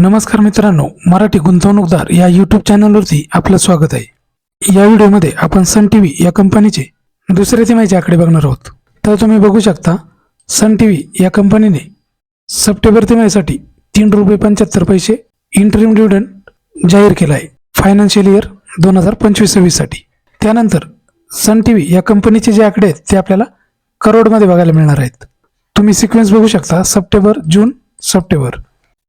नमस्कार मित्रांनो मराठी गुंतवणूकदार या यूट्यूब चॅनलवरती आपलं स्वागत आहे. या व्हिडिओमध्ये आपण सन टी व्ही या कंपनीचे दुसऱ्या तिमाहीचे आकडे बघणार आहोत. तर तुम्ही बघू शकता सन टी व्ही या कंपनीने सप्टेंबर तिमाहीसाठी तीन रुपये पंच्याहत्तर पैसे इंटरिम डिव्हिडंड जाहीर केला आहे. फायनान्शियल इयर दोन हजार पंचवीस सव्वीससाठी. त्यानंतर सन टी व्ही या कंपनीचे जे आकडे आहेत ते आपल्याला करोडमध्ये बघायला मिळणार आहेत. तुम्ही सिक्वेन्स बघू शकता September June September.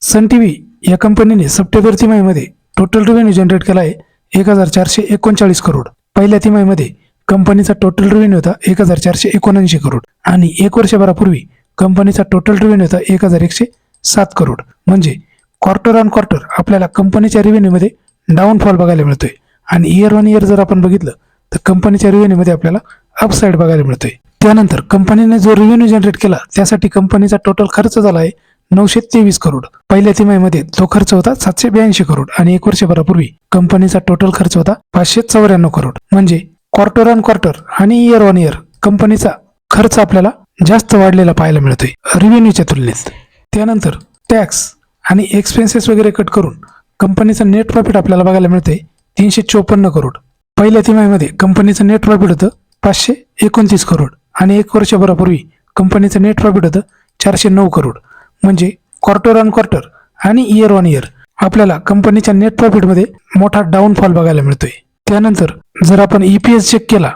Sun T V या कंपनीने सप्टेंबर तिमाहीमध्ये टोटल रेव्हेन्यू जनरेट केला आहे एक हजार चारशे एकोणचाळीस करोड. पहिल्या तिमाहीमध्ये कंपनीचा टोटल रेव्हेन्यू होता एक हजार चारशे एकोणऐंशी करोड. आणि एक वर्षभरापूर्वी कंपनीचा टोटल रेव्हेन्यू होता एक हजार एकशे सात करोड. म्हणजे क्वार्टर ऑन क्वार्टर आपल्याला कंपनीच्या रेव्हेन्यूमध्ये डाऊनफॉल बघायला मिळतोय. आणि इयर ऑन इयर जर आपण बघितलं तर कंपनीच्या रेव्हेन्यूमध्ये आपल्याला अपसाईड बघायला मिळतोय. त्यानंतर कंपनीने जो रेव्हेन्यू जनरेट केला त्यासाठी कंपनीचा टोटल खर्च झाला आहे नऊशे तेवीस करोड. पहिल्या तिमाहीमध्ये तो खर्च होता सातशे ब्याऐंशी करोड आणि एक वर्षभरापूर्वी कंपनीचा टोटल खर्च होता पाचशे चौऱ्याण्णव करोड. म्हणजे क्वार्टर ऑन क्वार्टर आणि इयर ऑन इयर कंपनीचा खर्च आपल्याला जास्त वाढलेला पाहायला मिळतोय रेव्हेन्यूच्या तुलनेत. त्यानंतर टॅक्स आणि एक्सपेन्सेस वगैरे कट करून कंपनीचं नेट प्रॉफिट आपल्याला बघायला मिळतंय तीनशे चोपन्न करोड. पहिल्या तिमाहीमध्ये कंपनीचं नेट प्रॉफिट होतं पाचशे एकोणतीस करोड आणि एक वर्षभरापूर्वी कंपनीचं नेट प्रॉफिट होतं चारशे नऊ करोड. म्हणजे क्वार्टर ऑन क्वार्टर आणि इयर ऑन इयर आपल्याला कंपनीच्या नेट प्रॉफिटमध्ये मोठा डाऊनफॉल बघायला मिळतोय. त्यानंतर जर आपण ई पी एस चेक केला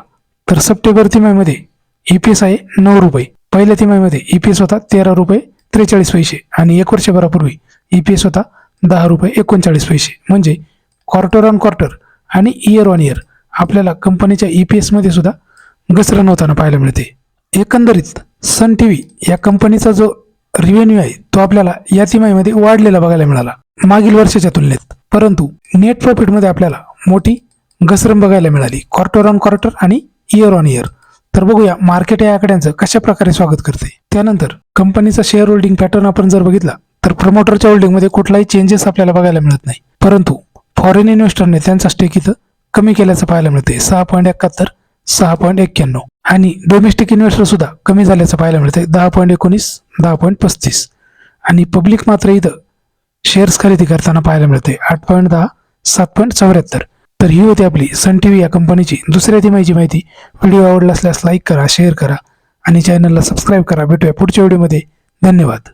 तर सप्टेंबर तिमाहीमध्ये ई पी एस आहे नऊ रुपये. पहिल्या तिमाहीमध्ये ई पी एस होता तेरा रुपये त्रेचाळीस पैसे आणि एक वर्षभरापूर्वी ई पी एस होता दहा रुपये एकोणचाळीस पैसे. म्हणजे क्वार्टर ऑन क्वार्टर आणि इयर ऑन इयर आपल्याला कंपनीच्या ई पी एसमध्ये सुद्धा घसरण होताना पाहायला मिळते. एकंदरीत सन टी व्ही या कंपनीचा जो रिव्हेन्यू आहे तो आपल्याला या तिमाहीमध्ये वाढलेला बघायला मिळाला. मागील वर्षाच्या तुलनेत. परंतु नेट प्रॉफिटमध्ये आपल्याला मोठी घसरण बघायला मिळाली. क्वार्टर ऑन क्वार्टर आणि इयर ऑन इयर तर बघूया मार्केट या आकड्यांचं कशा प्रकारे स्वागत करते. त्यानंतर कंपनीचा शेअर होल्डिंग पॅटर्न आपण जर बघितला तर प्रमोटरच्या होल्डिंगमध्ये कुठलाही चेंजेस आपल्याला बघायला मिळत नाही. परंतु फॉरेन इन्व्हेस्टरने त्यांचा स्टेक इथं कमी केल्याचं पाहायला मिळते सहा पॉईंट एकाहत्तर सहा पॉईंट एक्क्याण्णव. आणि डोमेस्टिक इन्व्हेस्टरसुद्धा कमी झाल्याचं पाहायला मिळते दहा पॉईंट एकोणीस दहा पॉईंट पस्तीस. आणि पब्लिक मात्र इथं शेअर्स खरेदी करताना पाहायला मिळते आठ पॉईंट दहा सात पॉईंट चौऱ्याहत्तर. तर ही होती आपली सन टी व्ही या कंपनीची दुसऱ्या तिमाहीची माहिती. व्हिडिओ आवडला असल्यास लाईक करा शेअर करा आणि चॅनलला सबस्क्राईब करा. भेटूया पुढच्या व्हिडिओमध्ये धन्यवाद.